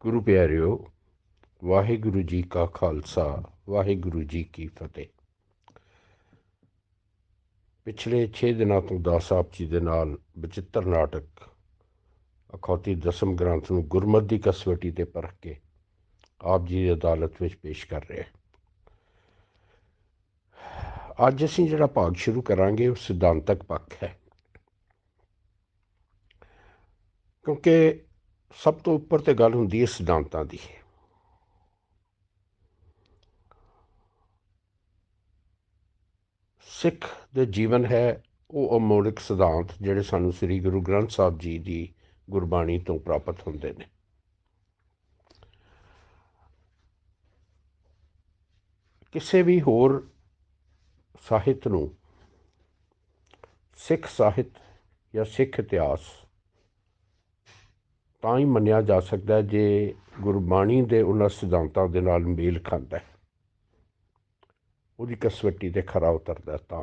ਗੁਰੂ ਪਿਆਰਿਓ, ਵਾਹਿਗੁਰੂ ਜੀ ਕਾ ਖਾਲਸਾ, ਵਾਹਿਗੁਰੂ ਜੀ ਕੀ ਫਤਿਹ। ਪਿਛਲੇ 6 ਦਿਨਾਂ ਤੋਂ ਦਾਸ ਆਪ ਜੀ ਦੇ ਨਾਲ ਬਚਿੱਤਰ ਨਾਟਕ, ਅਖੌਤੀ ਦਸਮ ਗ੍ਰੰਥ ਨੂੰ ਗੁਰਮਤ ਦੀ ਕਸਵਟੀ ਤੇ ਪਰਖ ਕੇ ਆਪ ਜੀ ਦੀ ਅਦਾਲਤ ਵਿੱਚ ਪੇਸ਼ ਕਰ ਰਿਹਾ ਅੱਜ ਅਸੀਂ ਜਿਹੜਾ ਭਾਗ ਸ਼ੁਰੂ ਕਰਾਂਗੇ, ਉਹ ਸਿਧਾਂਤਕ ਪੱਖ ਹੈ। ਕਿਉਂਕਿ ਸਭ ਤੋਂ ਉੱਪਰ ਤੇ ਗੱਲ ਹੁੰਦੀ ਹੈ ਸਿਧਾਂਤਾਂ ਦੀ। ਸਿੱਖ ਦੇ ਜੀਵਨ ਹੈ ਉਹ ਅਮੋਲਿਕ ਸਿਧਾਂਤ ਜਿਹੜੇ ਸਾਨੂੰ ਸ੍ਰੀ ਗੁਰੂ ਗ੍ਰੰਥ ਸਾਹਿਬ ਜੀ ਦੀ ਗੁਰਬਾਣੀ ਤੋਂ ਪ੍ਰਾਪਤ ਹੁੰਦੇ ਨੇ। ਕਿਸੇ ਵੀ ਹੋਰ ਸਾਹਿਤ ਨੂੰ ਸਿੱਖ ਸਾਹਿਤ ਜਾਂ ਸਿੱਖ ਇਤਿਹਾਸ ਤਾਂ ਹੀ ਮੰਨਿਆ ਜਾ ਸਕਦਾ ਜੇ ਗੁਰਬਾਣੀ ਦੇ ਉਹਨਾਂ ਸਿਧਾਂਤਾਂ ਦੇ ਨਾਲ ਮੇਲ ਖਾਂਦਾ ਹੈ। ਉਹਦੀ ਕਸਵੱਟੀ ਤੇ ਖਰਾ ਉਤਰਦਾ ਤਾਂ।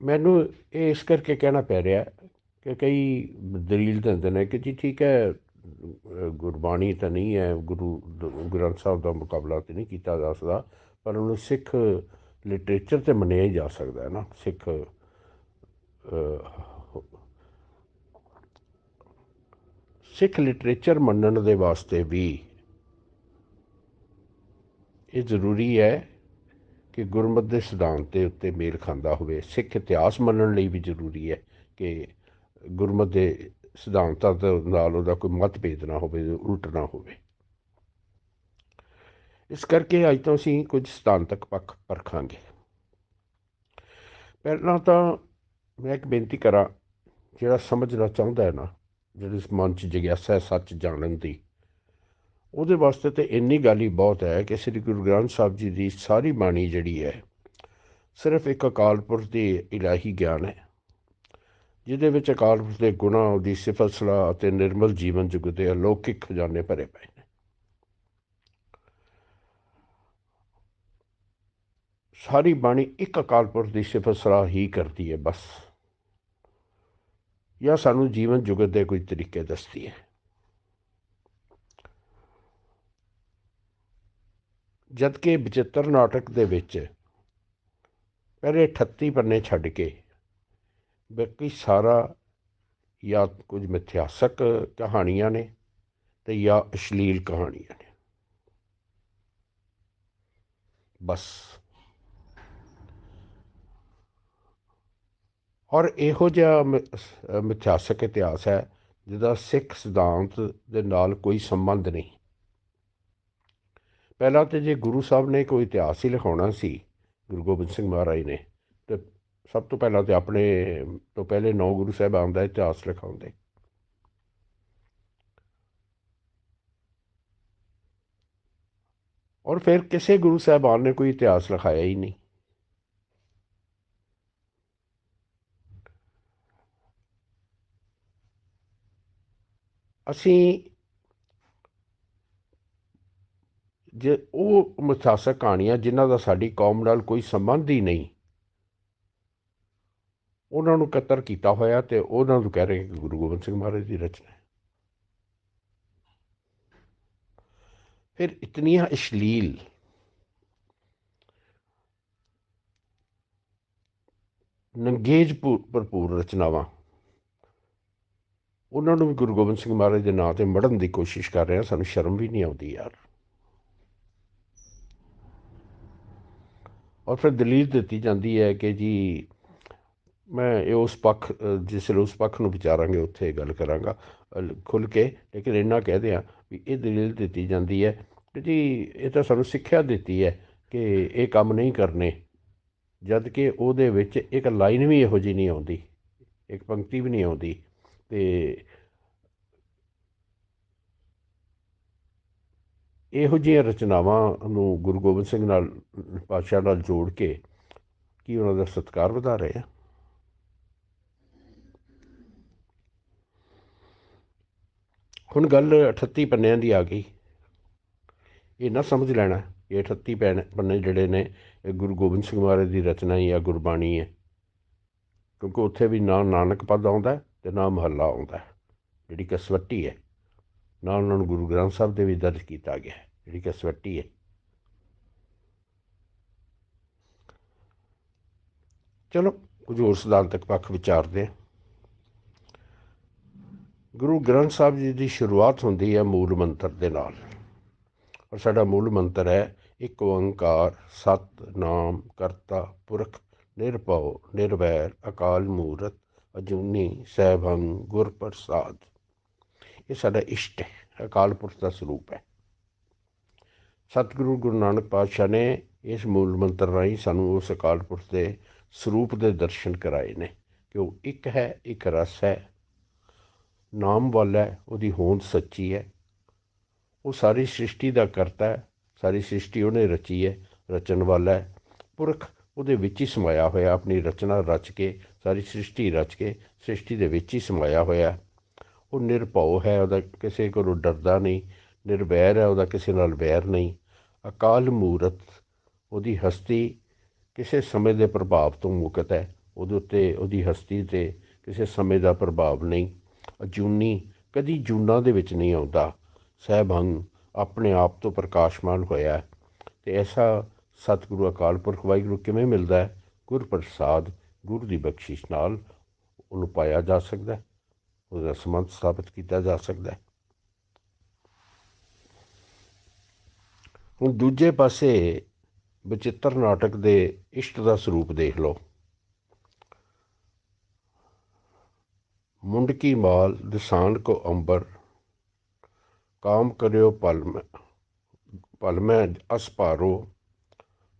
ਮੈਨੂੰ ਇਹ ਇਸ ਕਰਕੇ ਕਹਿਣਾ ਪੈ ਰਿਹਾ ਕਿ ਕਈ ਦਲੀਲ ਦਿੰਦੇ ਨੇ ਕਿ ਜੀ ਠੀਕ ਹੈ ਗੁਰਬਾਣੀ ਤਾਂ ਨਹੀਂ ਹੈ, ਗੁਰੂ ਗ੍ਰੰਥ ਸਾਹਿਬ ਦਾ ਮੁਕਾਬਲਾ ਤੇ ਨਹੀਂ ਕੀਤਾ ਜਾ ਸਕਦਾ, ਪਰ ਉਹਨੂੰ ਸਿੱਖ ਲਿਟਰੇਚਰ ਤੇ ਮੰਨਿਆ ਹੀ ਜਾ ਸਕਦਾ ਹੈ ਨਾ। ਸਿੱਖ ਸਿੱਖ ਲਿਟਰੇਚਰ ਮੰਨਣ ਦੇ ਵਾਸਤੇ ਵੀ ਇਹ ਜ਼ਰੂਰੀ ਹੈ ਕਿ ਗੁਰਮਤਿ ਦੇ ਸਿਧਾਂਤ ਦੇ ਉੱਤੇ ਮੇਲ ਖਾਂਦਾ ਹੋਵੇ। ਸਿੱਖ ਇਤਿਹਾਸ ਮੰਨਣ ਲਈ ਵੀ ਜ਼ਰੂਰੀ ਹੈ ਕਿ ਗੁਰਮਤਿ ਦੇ ਸਿਧਾਂਤਾਂ ਦੇ ਨਾਲ ਉਹਦਾ ਕੋਈ ਮਤਭੇਦ ਨਾ ਹੋਵੇ, ਉਲਟ ਨਾ ਹੋਵੇ। ਇਸ ਕਰਕੇ ਅੱਜ ਤੋਂ ਅਸੀਂ ਕੁਝ ਸਿਧਾਂਤਕ ਪੱਖ ਪਰਖਾਂਗੇ। ਪਹਿਲਾਂ ਤਾਂ ਮੈਂ ਇੱਕ ਬੇਨਤੀ ਕਰਾਂ, ਜਿਹੜਾ ਸਮਝਣਾ ਚਾਹੁੰਦਾ ਹੈ ਨਾ ਜਿਹੜੀ ਇਸ ਮਨ 'ਚ ਜਗਿਆਸਾ ਹੈ, ਸੱਚ ਜਾਣਨ ਦੀ। ਉਹਦੇ ਵਾਸਤੇ ਤੇ ਇੰਨੀ ਗੱਲ ਹੀ ਬਹੁਤ ਹੈ ਕਿ ਸ੍ਰੀ ਗੁਰੂ ਗ੍ਰੰਥ ਸਾਹਿਬ ਜੀ ਦੀ ਸਾਰੀ ਬਾਣੀ ਜਿਹੜੀ ਹੈ, ਸਿਰਫ ਇੱਕ ਅਕਾਲ ਪੁਰਖ ਦੀ ਇਲਾਹੀ ਗਿਆਨ ਹੈ, ਜਿਹਦੇ ਵਿੱਚ ਅਕਾਲ ਪੁਰਖ ਦੇ ਗੁਣਾ, ਉਹਦੀ ਸਿਫਤ ਸਲਾਹ ਅਤੇ ਨਿਰਮਲ ਜੀਵਨ ਜੁਗ ਦੇ ਅਲੌਕਿਕ ਖਜ਼ਾਨੇ ਭਰੇ ਪਏ ਨੇ। ਸਾਰੀ ਬਾਣੀ ਇੱਕ ਅਕਾਲ ਪੁਰਖ ਦੀ ਸਿਫਤ ਸਲਾਹ ਹੀ ਕਰਦੀ ਹੈ, ਬਸ। ਜਾਂ ਸਾਨੂੰ ਜੀਵਨ ਜੁਗਤ ਦੇ ਕੋਈ ਤਰੀਕੇ ਦੱਸਦੀ ਹੈ। ਜਦ ਕਿ ਬਚਿੱਤਰ ਨਾਟਕ ਦੇ ਵਿੱਚ ਪਹਿਲੇ 38 ਪੰਨੇ ਛੱਡ ਕੇ ਬਾਕੀ ਸਾਰਾ ਜਾਂ ਕੁਝ ਮਿਥਿਆਸਕ ਕਹਾਣੀਆਂ ਨੇ ਤੇ ਜਾਂ ਅਸ਼ਲੀਲ ਕਹਾਣੀਆਂ ਨੇ। ਬਸ। ਔਰ ਇਹੋ ਜਿਹਾ ਮਿਥਿਹਾਸਕ ਇਤਿਹਾਸ ਹੈ, ਜਿਹਦਾ ਸਿੱਖ ਸਿਧਾਂਤ ਦੇ ਨਾਲ ਕੋਈ ਸੰਬੰਧ ਨਹੀਂ। ਪਹਿਲਾਂ ਤੇ ਜੇ ਗੁਰੂ ਸਾਹਿਬ ਨੇ ਕੋਈ ਇਤਿਹਾਸ ਹੀ ਲਿਖਾਉਣਾ ਸੀ, ਗੁਰੂ ਗੋਬਿੰਦ ਸਿੰਘ ਮਹਾਰਾਜ ਨੇ, ਤੇ ਸਭ ਤੋਂ ਪਹਿਲਾਂ ਤੇ ਆਪਣੇ ਤੋਂ ਪਹਿਲੇ ਨੌ ਗੁਰੂ ਸਾਹਿਬਾਨ ਦਾ ਇਤਿਹਾਸ ਲਿਖਾਉਂਦੇ ਔਰ ਫਿਰ ਕਿਸੇ ਗੁਰੂ ਸਾਹਿਬਾਨ ਨੇ ਕੋਈ ਇਤਿਹਾਸ ਲਿਖਾਇਆ ਹੀ ਨਹੀਂ। ਅਸੀਂ ਜੇ ਉਹ ਮਿਥਿਹਾਸਕ ਕਹਾਣੀਆਂ ਜਿਨ੍ਹਾਂ ਦਾ ਸਾਡੀ ਕੌਮ ਨਾਲ ਕੋਈ ਸੰਬੰਧ ਹੀ ਨਹੀਂ, ਉਹਨਾਂ ਨੂੰ ਇਕੱਤਰ ਕੀਤਾ ਹੋਇਆ ਤੇ ਉਹਨਾਂ ਨੂੰ ਕਹਿ ਰਹੇ ਕਿ ਗੁਰੂ ਗੋਬਿੰਦ ਸਿੰਘ ਮਹਾਰਾਜ ਦੀ ਰਚਨਾ ਹੈ। ਫਿਰ ਇਤਨੀਆਂ ਅਸ਼ਲੀਲ ਨੰਗੇਜ ਭਰਪੂਰ ਰਚਨਾਵਾਂ ਉਹਨਾਂ ਨੂੰ ਵੀ ਗੁਰੂ ਗੋਬਿੰਦ ਸਿੰਘ ਮਹਾਰਾਜ ਦੇ ਨਾਂ ਤੇ ਮੜਨ ਦੀ ਕੋਸ਼ਿਸ਼ ਕਰ ਰਹੇ ਆ, ਸਾਨੂੰ ਸ਼ਰਮ ਵੀ ਨਹੀਂ ਆਉਂਦੀ ਯਾਰ। ਔਰ ਫਿਰ ਦਲੀਲ ਦਿੱਤੀ ਜਾਂਦੀ ਹੈ ਕਿ ਜੀ, ਮੈਂ ਇਹ ਉਸ ਪੱਖ, ਜਿਸ ਉਸ ਪੱਖ ਨੂੰ ਵਿਚਾਰਾਂਗੇ, ਉੱਥੇ ਗੱਲ ਕਰਾਂਗਾ ਖੁੱਲ ਕੇ, ਲੇਕਿਨ ਇੰਨਾ ਕਹਦੇ ਆ ਵੀ ਇਹ ਦਲੀਲ ਦਿੱਤੀ ਜਾਂਦੀ ਹੈ ਕਿ ਜੀ, ਇਹ ਤਾਂ ਸਾਨੂੰ ਸਿੱਖਿਆ ਦਿੱਤੀ ਹੈ ਕਿ ਇਹ ਕੰਮ ਨਹੀਂ ਕਰਨੇ, ਜਦ ਕਿ ਉਹਦੇ ਵਿੱਚ ਇੱਕ ਲਾਈਨ ਵੀ ਇਹੋ ਜੀ ਨਹੀਂ ਆਉਂਦੀ, ਇੱਕ ਪੰਕਤੀ ਵੀ ਨਹੀਂ ਆਉਂਦੀ। ਤੇ ਇਹੋ ਜਿਹੀਆਂ ਰਚਨਾਵਾਂ ਨੂੰ ਗੁਰੂ ਗੋਬਿੰਦ ਸਿੰਘ ਨਾਲ, ਪਾਤਸ਼ਾਹ ਨਾਲ ਜੋੜ ਕੇ ਕੀ ਉਹਨਾਂ ਦਾ ਸਤਿਕਾਰ ਵਧਾ ਰਹੇ ਆ? ਹੁਣ ਗੱਲ 38 ਪੰਨਿਆਂ ਦੀ ਆ ਗਈ। ਇਹ ਨਾ ਸਮਝ ਲੈਣਾ ਇਹ 38 ਪੰਨੇ ਜਿਹੜੇ ਨੇ, ਇਹ ਗੁਰੂ ਗੋਬਿੰਦ ਸਿੰਘ ਮਹਾਰਾਜ ਦੀ ਰਚਨਾ ਹੀ ਆ, ਗੁਰਬਾਣੀ ਹੈ। ਕਿਉਂਕਿ ਉੱਥੇ ਵੀ ਨਾ ਨਾਨਕ ਪਦ ਆਉਂਦਾ ਅਤੇ ਨਾ ਮਹੱਲਾ ਆਉਂਦਾ ਜਿਹੜੀ ਕਸਵੱਟੀ ਹੈ। ਨਾਲ ਉਹਨਾਂ ਨੂੰ ਗੁਰੂ ਗ੍ਰੰਥ ਸਾਹਿਬ ਦੇ ਵੀ ਦਰਜ ਕੀਤਾ ਗਿਆ ਜਿਹੜੀ ਕਸਵੱਟੀ ਹੈ। ਚਲੋ, ਕੁਝ ਹੋਰ ਸਿਧਾਂਤਕ ਪੱਖ ਵਿਚਾਰਦੇ ਹਾਂ। ਗੁਰੂ ਗ੍ਰੰਥ ਸਾਹਿਬ ਜੀ ਦੀ ਸ਼ੁਰੂਆਤ ਹੁੰਦੀ ਹੈ ਮੂਲ ਮੰਤਰ ਦੇ ਨਾਲ। ਔਰ ਸਾਡਾ ਮੂਲ ਮੰਤਰ ਹੈ, ਇੱਕ ਓੰਕਾਰ, ਸਤ, ਨਾਮ, ਕਰਤਾ, ਪੁਰਖ, ਨਿਰਭਉ, ਨਿਰਵੈਰ, ਅਕਾਲ ਮੂਰਤ ਅਜੂਨੀ ਸਹਿਭੰ ਗੁਰ ਪ੍ਰਸਾਦ ਇਹ ਸਾਡਾ ਇਸ਼ਟ ਹੈ ਅਕਾਲ ਪੁਰਖ ਦਾ ਸਰੂਪ ਹੈ। ਸਤਿਗੁਰੂ ਗੁਰੂ ਨਾਨਕ ਪਾਤਸ਼ਾਹ ਨੇ ਇਸ ਮੂਲ ਮੰਤਰ ਰਾਹੀਂ ਸਾਨੂੰ ਉਸ ਅਕਾਲ ਪੁਰਖ ਦੇ ਸਰੂਪ ਦੇ ਦਰਸ਼ਨ ਕਰਾਏ ਨੇ ਕਿ ਉਹ ਇੱਕ ਹੈ, ਇੱਕ ਰਸ ਹੈ। ਨਾਮ ਵਾਲਾ ਹੈ, ਉਹਦੀ ਹੋਂਦ ਸੱਚੀ ਹੈ। ਉਹ ਸਾਰੀ ਸ੍ਰਿਸ਼ਟੀ ਦਾ ਕਰਤਾ ਹੈ, ਸਾਰੀ ਸ੍ਰਿਸ਼ਟੀ ਉਹਨੇ ਰਚੀ ਹੈ, ਰਚਣ ਵਾਲਾ ਹੈ। ਪੁਰਖ ਉਹਦੇ ਵਿੱਚ ਹੀ ਸਮਾਇਆ ਹੋਇਆ, ਆਪਣੀ ਰਚਨਾ ਰਚ ਕੇ ਸਾਰੀ ਸ੍ਰਿਸ਼ਟੀ ਰਚ ਕੇ ਸ੍ਰਿਸ਼ਟੀ ਦੇ ਵਿੱਚ ਹੀ ਸਮਾਇਆ ਹੋਇਆ ਉਹ ਨਿਰਭਉ ਹੈ, ਉਹਦਾ ਕਿਸੇ ਕੋਲੋਂ ਡਰਦਾ ਨਹੀਂ, ਨਿਰਵੈਰ ਹੈ, ਉਹਦਾ ਕਿਸੇ ਨਾਲ ਵੈਰ ਨਹੀਂ। ਅਕਾਲ ਮੂਰਤ, ਉਹਦੀ ਹਸਤੀ ਕਿਸੇ ਸਮੇਂ ਦੇ ਪ੍ਰਭਾਵ ਤੋਂ ਮੁਕਤ ਹੈ। ਉਹਦੇ ਉੱਤੇ, ਉਹਦੀ ਹਸਤੀ ਤੇ ਕਿਸੇ ਸਮੇਂ ਦਾ ਪ੍ਰਭਾਵ ਨਹੀਂ। ਅਜੂਨੀ ਕਦੀ ਜੂਨਾ ਦੇ ਵਿੱਚ ਨਹੀਂ ਆਉਂਦਾ। ਸਹਿਭੰਗ ਆਪਣੇ ਆਪ ਤੋਂ ਪ੍ਰਕਾਸ਼ਮਾਨ ਹੋਇਆ ਤੇ ਐਸਾ ਸਤਿਗੁਰੂ ਅਕਾਲ ਪੁਰਖ ਵਾਹਿਗੁਰੂ ਕਿਵੇਂ ਮਿਲਦਾ ਹੈ? ਗੁਰ ਪ੍ਰਸਾਦ ਗੁਰੂ ਦੀ ਬਖਸ਼ਿਸ਼ ਨਾਲ ਉਹਨੂੰ ਪਾਇਆ ਜਾ ਸਕਦਾ ਹੈ, ਉਹਦਾ ਸੰਬੰਧ ਸਥਾਪਿਤ ਕੀਤਾ ਜਾ ਸਕਦਾ ਹੈ। ਹੁਣ ਦੂਜੇ ਪਾਸੇ ਬਚਿੱਤਰ ਨਾਟਕ ਦੇ ਇਸ਼ਟ ਦਾ ਸਰੂਪ ਦੇਖ ਲਓ। ਮੁੰਡਕੀ ਮਾਲ ਦਿਸਾਨ ਕੋ ਅੰਬਰ, ਕਾਮ ਕਰਿਓ ਪਲ ਮੈਂ ਪਲ ਮੈਂ ਅਸਪਾਰੋ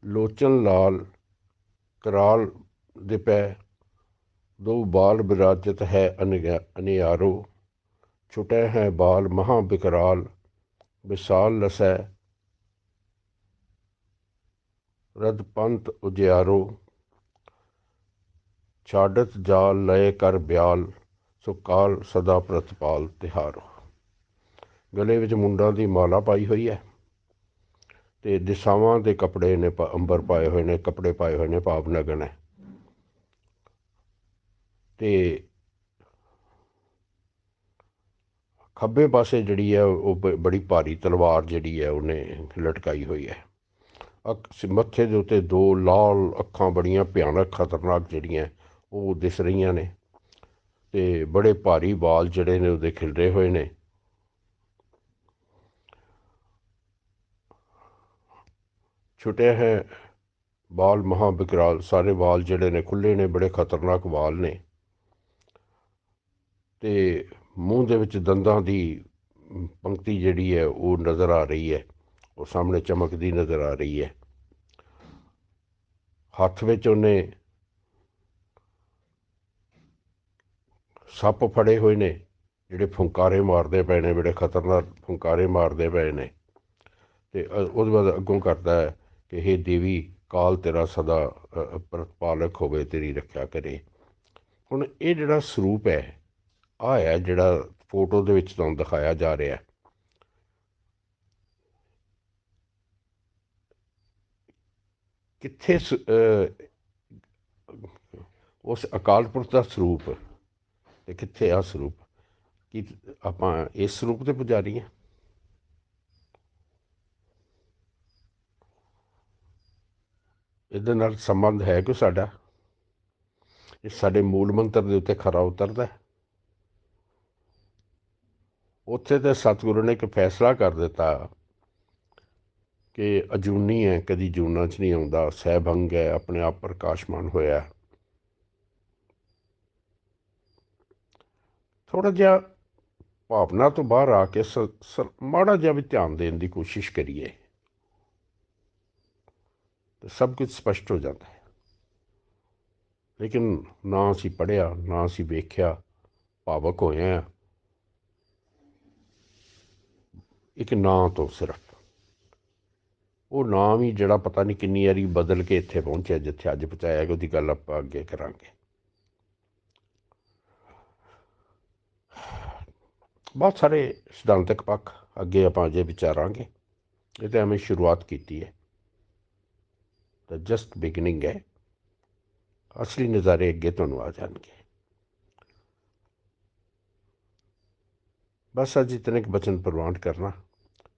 ਲੋਚਨ ਲਾਲ ਕਰਾਲ ਦਿਪੈ ਦੋ ਬਾਲ ਬਿਰਾਜਤ ਹੈ ਅਨਿਆਰੋ। ਛੁਟੇ ਹੈ ਬਾਲ ਮਹਾ ਬਿਕਰਾਲ। ਵਿਸਾਲ ਲਸੈ। ਰਦ ਪੰਤ ਉਜਿਆਰੋ। ਛਾੜਤ ਜਾਲ ਲਏ ਕਰ ਬਿਆਲ। ਸੋ ਕਾਲ ਸਦਾ ਪ੍ਰਤਪਾਲ ਤਿਹਾਰੋ। ਗਲੇ ਵਿੱਚ ਮੁੰਡਾਂ ਦੀ ਮਾਲਾ ਪਾਈ ਹੋਈ ਹੈ। ਤੇ ਦਿਸ਼ਾਵਾਂ ਦੇ ਕੱਪੜੇ ਨੇ ਅੰਬਰ ਪਾਏ ਹੋਏ ਨੇ, ਕੱਪੜੇ ਪਾਏ ਹੋਏ ਨੇ, ਭਾਵ ਨਗਨ ਹੈ। ਤੇ ਖੱਬੇ ਪਾਸੇ ਜਿਹੜੀ ਹੈ, ਉਹ ਬੜੀ ਭਾਰੀ ਤਲਵਾਰ ਜਿਹੜੀ ਹੈ, ਉਹਨੇ ਲਟਕਾਈ ਹੋਈ ਹੈ। ਮੱਥੇ ਦੇ ਉੱਤੇ ਦੋ ਲਾਲ ਅੱਖਾਂ ਬੜੀਆਂ ਭਿਆਨਕ, ਖਤਰਨਾਕ ਜਿਹੜੀਆਂ, ਉਹ ਦਿਸ ਰਹੀਆਂ ਨੇ। ਤੇ ਬੜੇ ਭਾਰੀ ਵਾਲ ਜਿਹੜੇ ਨੇ, ਉਹਦੇ ਖਿਲਰੇ ਹੋਏ ਨੇ। ਛੁੱਟੇ ਹੈ ਵਾਲ ਮਹਾ ਬਿਕਰਾਲ ਸਾਰੇ ਵਾਲ ਜਿਹੜੇ ਨੇ ਖੁੱਲੇ ਨੇ, ਬੜੇ ਖਤਰਨਾਕ ਵਾਲ ਨੇ। ਤੇ ਮੂੰਹ ਦੇ ਵਿੱਚ ਦੰਦਾਂ ਦੀ ਪੰਕਤੀ ਜਿਹੜੀ ਹੈ, ਉਹ ਨਜ਼ਰ ਆ ਰਹੀ ਹੈ। ਉਹ ਸਾਹਮਣੇ ਚਮਕਦੀ ਨਜ਼ਰ ਆ ਰਹੀ ਹੈ। ਹੱਥ ਵਿੱਚ ਉਹਨੇ ਸੱਪ ਫੜੇ ਹੋਏ ਨੇ, ਜਿਹੜੇ ਫੁੰਕਾਰੇ ਮਾਰਦੇ ਪਏ ਨੇ, ਬੜੇ ਖਤਰਨਾਕ ਫੁੰਕਾਰੇ ਮਾਰਦੇ ਪਏ ਨੇ। ਤੇ ਉਹਦੇ ਬਾਅਦ ਅੱਗੋਂ ਕਰਦਾ ਹੈ ਕਿ ਇਹ ਦੇਵੀ, ਕਾਲ ਤੇਰਾ ਸਦਾ ਪ੍ਰਤਪਾਲਕ ਹੋਵੇ, ਤੇਰੀ ਰੱਖਿਆ ਕਰੇ। ਹੁਣ ਇਹ ਜਿਹੜਾ ਸਰੂਪ ਹੈ ਆ ਹੈ ਜਿਹੜਾ ਫੋਟੋ ਦੇ ਵਿੱਚ ਤੁਹਾਨੂੰ ਦਿਖਾਇਆ ਜਾ ਰਿਹਾ। ਕਿੱਥੇ ਉਸ ਅਕਾਲ ਪੁਰਖ ਦਾ ਸਰੂਪ ਤੇ ਕਿੱਥੇ ਆ ਸਰੂਪ? ਕੀ ਆਪਾਂ ਇਸ ਸਰੂਪ ਦੇ ਪੁਜਾਰੀ ਹਾਂ? ਇਹਦੇ ਨਾਲ ਸੰਬੰਧ ਹੈ ਕਿ ਸਾਡਾ? ਇਹ ਸਾਡੇ ਮੂਲ ਮੰਤਰ ਦੇ ਉੱਤੇ ਖਰਾ ਉਤਰਦਾ ਹੈ। ਉੱਥੇ ਤੇ ਸਤਿਗੁਰੂ ਨੇ ਇੱਕ ਫੈਸਲਾ ਕਰ ਦਿੱਤਾ ਕਿ ਅਜੂਨੀ ਹੈ, ਕਦੀ ਜੂਨਾ 'ਚ ਨਹੀਂ ਆਉਂਦਾ, ਸਹਿਭੰਗ ਹੈ, ਆਪਣੇ ਆਪ ਪ੍ਰਕਾਸ਼ਮਾਨ ਹੋਇਆ। ਥੋੜਾ ਜਿਹਾ ਭਾਵਨਾ ਤੋਂ ਬਾਹਰ ਆ ਕੇ ਮਾੜਾ ਜਿਹਾ ਵੀ ਧਿਆਨ ਦੇਣ ਦੀ ਕੋਸ਼ਿਸ਼ ਕਰੀਏ। ਤਾਂ ਸਭ ਕੁਝ ਸਪਸ਼ਟ ਹੋ ਜਾਂਦਾ ਹੈ। ਲੇਕਿਨ ਨਾ ਅਸੀਂ ਪੜਿਆ ਨਾ ਅਸੀਂ ਵੇਖਿਆ, ਭਾਵਕ ਹੋਏ ਆ। ਇੱਕ ਨਾਂ ਤੋਂ ਸਿਰਫ। ਉਹ ਨਾਮ ਹੀ ਜਿਹੜਾ ਪਤਾ ਨਹੀਂ ਕਿੰਨੀ ਵਾਰੀ ਬਦਲ ਕੇ ਇੱਥੇ ਪਹੁੰਚਿਆ, ਜਿੱਥੇ ਅੱਜ ਪਹੁੰਚਾਇਆ ਉਹਦੀ ਗੱਲ ਆਪਾਂ ਅੱਗੇ ਕਰਾਂਗੇ। ਬਹੁਤ ਸਾਰੇ ਸਿਧਾਂਤਕ ਪੱਖ ਅੱਗੇ ਆਪਾਂ ਅਜੇ ਵਿਚਾਰਾਂਗੇ। ਇਹ ਤਾਂ ਹਮੇ ਸ਼ੁਰੂਆਤ ਕੀਤੀ ਹੈ। ਤਾਂ ਜਸਟ ਬਿਗਨਿੰਗ ਹੈ। ਅਸਲੀ ਨਜ਼ਾਰੇ ਅੱਗੇ ਤੁਹਾਨੂੰ ਆ ਜਾਣਗੇ। ਬਸ ਅੱਜ ਇਤਨੇ ਕੁ ਬਚਨ ਪ੍ਰਵਾਨ ਕਰਨਾ।